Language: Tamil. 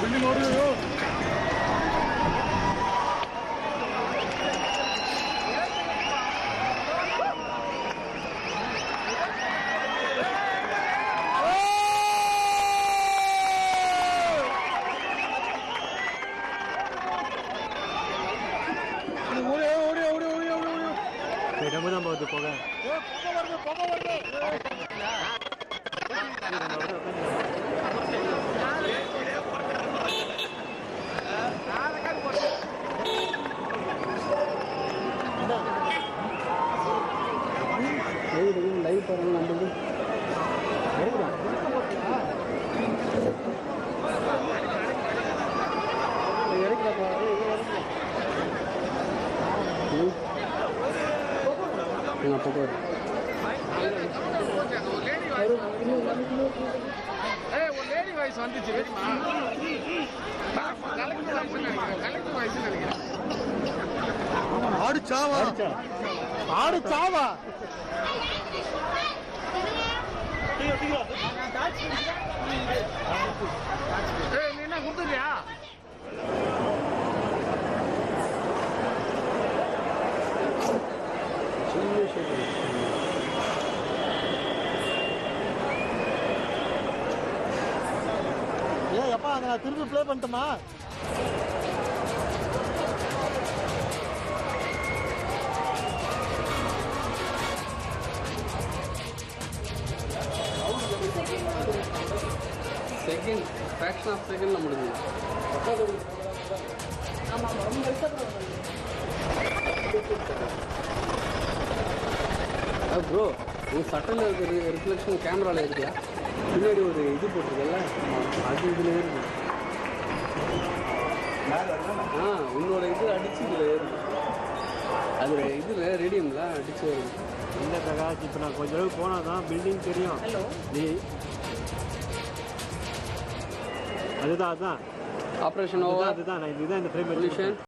ಬಿಲ್ಡಿಂಗ್ நம்ம தான் போகுது போக லைவ் பாருங்க நம்மளுக்கு ஏய், ஒரு லேடி வாய்ஸ் வந்துச்சு ஆடு சாவா. ஆடு சாவா கொடுத்துருக்கியா அப்பா அதை நான் திருப்பி ப்ளே பண்ணிட்டுமா? செகண்ட் ஃப்ராக்ஷன் ஆஃப் செகண்டில் முடிஞ்சு ப்ரோ உன் சட்டையில் இருக்கிற ரிஃப்ளெக்ஷன் கேமராவில் இருக்கியா பின்னாடி ஒரு இது போட்டிருக்கல அது இதில் ஏறுது ஆ உன்னோட இது அடிச்சு இதில் ஏறுது அது இதில் ரேடியமில் அடிச்சு வருது இல்லை பிரகாஷ் இப்போ நான் கொஞ்ச அளவுக்கு போனால் தான் பில்டிங் தெரியும். நீ அதுதான் அதுதான். ஆப்ரேஷன் அதுதான் நான் இதுதான் இந்த ஃப்ரேம்